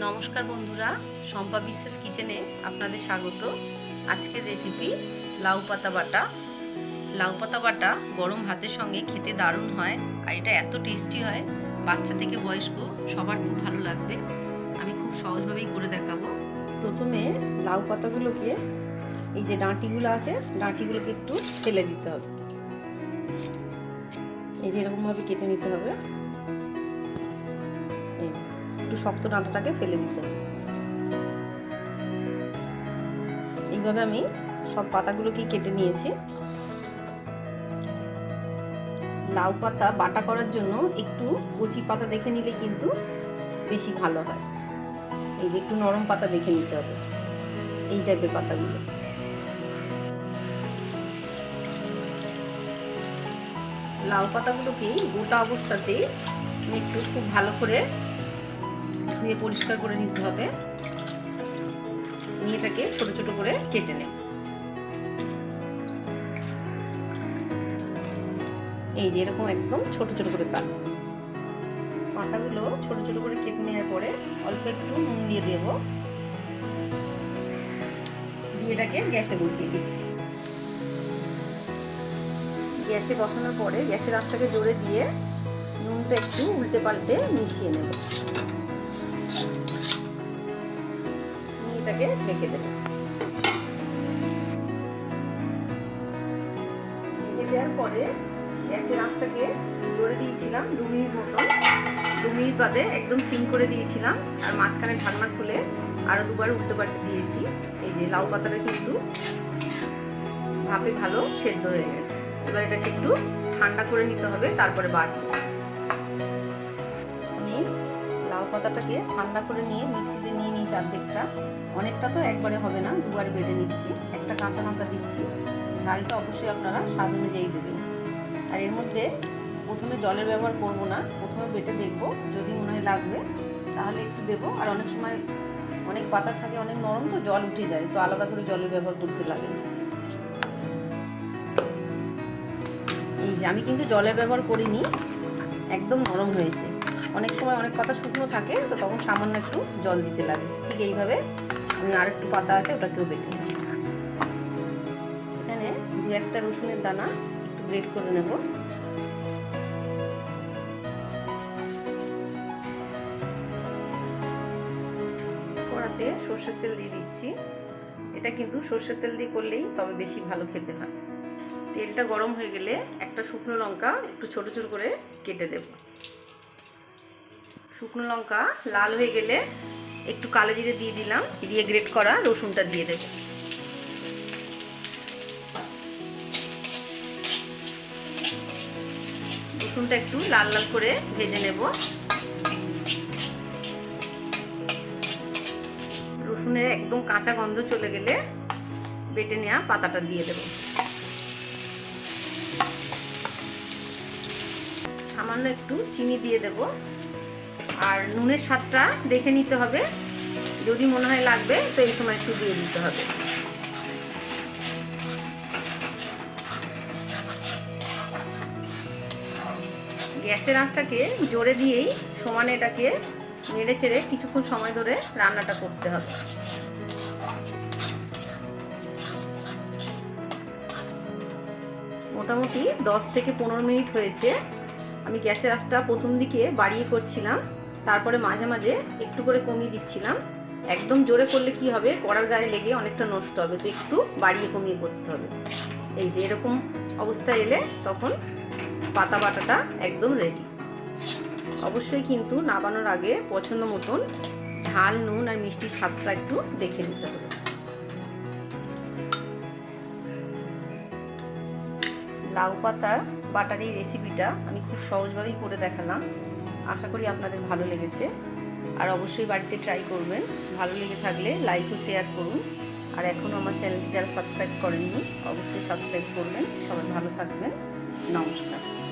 নমস্কার বন্ধুরা, শম্পা বিশ্বাস কিচেনে আপনাদের স্বাগত। আজকের রেসিপি লাউ পাতা বাটা। লাউ পাতা বাটা গরম ভাতের সঙ্গে খেতে দারুণ হয় আর এটা এত টেস্টি হয়, বাচ্চা থেকে বয়স্ক সবার খুব ভালো লাগবে। আমি খুব সহজভাবেই করে দেখাবো। প্রথমে লাউ পাতাগুলোকে, এই যে ডাঁটিগুলো আছে, ডাঁটিগুলোকে একটু ফেলে দিতে হবে। এই যে এরকমভাবে কেটে নিতে হবে। একটু শক্ত ডাঁটাটাকে ফেলে দিতে এইভাবে আমি সব পাতাগুলোকেই কেটে নিয়েছি। লাউ পাতা বাটা করার জন্য একটু কচি পাতা দেখে নিলে কিন্তু বেশি ভালো হয়। এই যে একটু নরম পাতা দেখে নিতে হবে এই টাইপের পাতাগুলো। লাউ পাতাগুলোকে গোটা অবস্থাতে একটু খুব ভালো করে ধুয়ে পরিষ্কার করে নিতে হবে। নিয়ে এটাকে ছোট ছোট করে কেটে নেব। এই যে এরকম একদম ছোট ছোট করে কাট পাতাগুলো ছোট ছোট করে কেটে নেওয়ার পরে অল্প একটু নুন দিয়ে দেব। দিয়ে এটাকে গ্যাসে বসিয়ে দিচ্ছি। গ্যাসে বসানোর পরে গ্যাসের আঁচটাকে জোরে দিয়ে নুনটা একটু উল্টে পাল্টে মিশিয়ে নেব। এটাকে ঢেকে দেব। ঢেকে দেওয়ার পরে গ্যাসের দিয়েছিলাম দু মিনিট দু মিনিট বাদে একদম সিম করে দিয়েছিলাম আর মাঝখানে খুলে আরও দুবার দিয়েছি। এই যে লাউ ভালো সেদ্ধ হয়ে গেছে। এবার এটাকে একটু ঠান্ডা করে নিতে হবে, তারপরে বাটবো লাউ পাতাটাকে ঠান্ডা করে নিয়ে মিক্সিতে নিয়ে নিয়েছি অর্ধেকটা অনেকটা তো একবারে হবে না, দুবার বেটে নিচ্ছি। একটা কাঁচা লঙ্কা দিচ্ছি। ঝালটা অবশ্যই আপনারা স্বাদ অনুযায়ী দেবেন। আর এর মধ্যে প্রথমে জলের ব্যবহার করব না, প্রথমে বেটে দেখব, যদি মনে হয় লাগবে, তাহলে একটু দেবো। আর অনেক সময় অনেক পাতা থাকে, অনেক নরম, তো জল উঠে যায়, তো আলাদা করে জলের ব্যবহার করতে লাগে। এই যে, আমি কিন্তু জলের ব্যবহার করিনি, একদম নরম হয়েছে। অনেক সময় অনেক পাতা শুকনো থাকে, তো তখন সামান্য একটু জল দিতে লাগে। ঠিক এইভাবে আমি আর একটু পাতা আছে, ওটাকেও বেটে নেব। এখানে দু একটা রসুনের দানা একটু গ্রেট করে নেব। কড়াতে সর্ষের তেল দিয়ে দিচ্ছি। এটা কিন্তু সর্ষের তেল দিয়ে করলেই তবে বেশি ভালো খেতে হয়। তেলটা গরম হয়ে গেলে একটা শুকনো লঙ্কা একটু ছোট ছোট করে কেটে দেব। শুকনো লঙ্কা লাল হয়ে গেলে একটু কালো জিরে দিয়ে দিলাম, দিয়ে গ্রেট করা রসুনটা দিয়ে দেব। রসুনটা একটু লাল লাল করে ভেজে নেব। রসুনের একদম কাঁচা গন্ধ চলে গেলে বেটে নেওয়া পাতাটা দিয়ে দেবো। সামান্য একটু চিনি দিয়ে দেব। আর নুনের স্বাদটা দেখে নিতে হবে। যদি মনে হয় লাগবে, তো এই সময় একটু দিয়ে দিতে হবে। গ্যাসের আঁচটাকে জোরে দিয়েই সমানে এটাকে নেড়ে চেড়ে কিছুক্ষণ সময় ধরে রান্নাটা করতে হবে। মোটামুটি দশ থেকে পনেরো মিনিট হয়েছে। আমি গ্যাসের আঁচটা প্রথম দিকে বাড়িয়ে করছিলাম। তারপরে মাঝে মাঝে একটু করে কমিয়ে দিচ্ছিলাম। একদম জোরে করলে কি হবে? কড়ার গায়ে লেগে অনেকটা নষ্ট হবে, তো একটু বাড়িয়ে কমিয়ে করতে হবে। এই যে এরকম অবস্থা এলে তখন পাতা বাটাটা একদম রেডি অবশ্যই কিন্তু নাবানোর আগে পছন্দ মতন ঝাল, নুন আর মিষ্টির স্বাদটা একটু দেখে নিতে হবে। লাউ পাতার বাটার এই রেসিপিটা আমি খুব সহজভাবেই করে দেখালাম। আশা করি আপনাদের ভালো লেগেছে। আর অবশ্যই বাড়িতে ট্রাই করবেন। ভালো লেগে থাকলে লাইক ও শেয়ার করুন। আর এখনও আমার চ্যানেলটি যারা সাবস্ক্রাইব করেননি, অবশ্যই সাবস্ক্রাইব করবেন। সবাই ভালো থাকবেন। নমস্কার।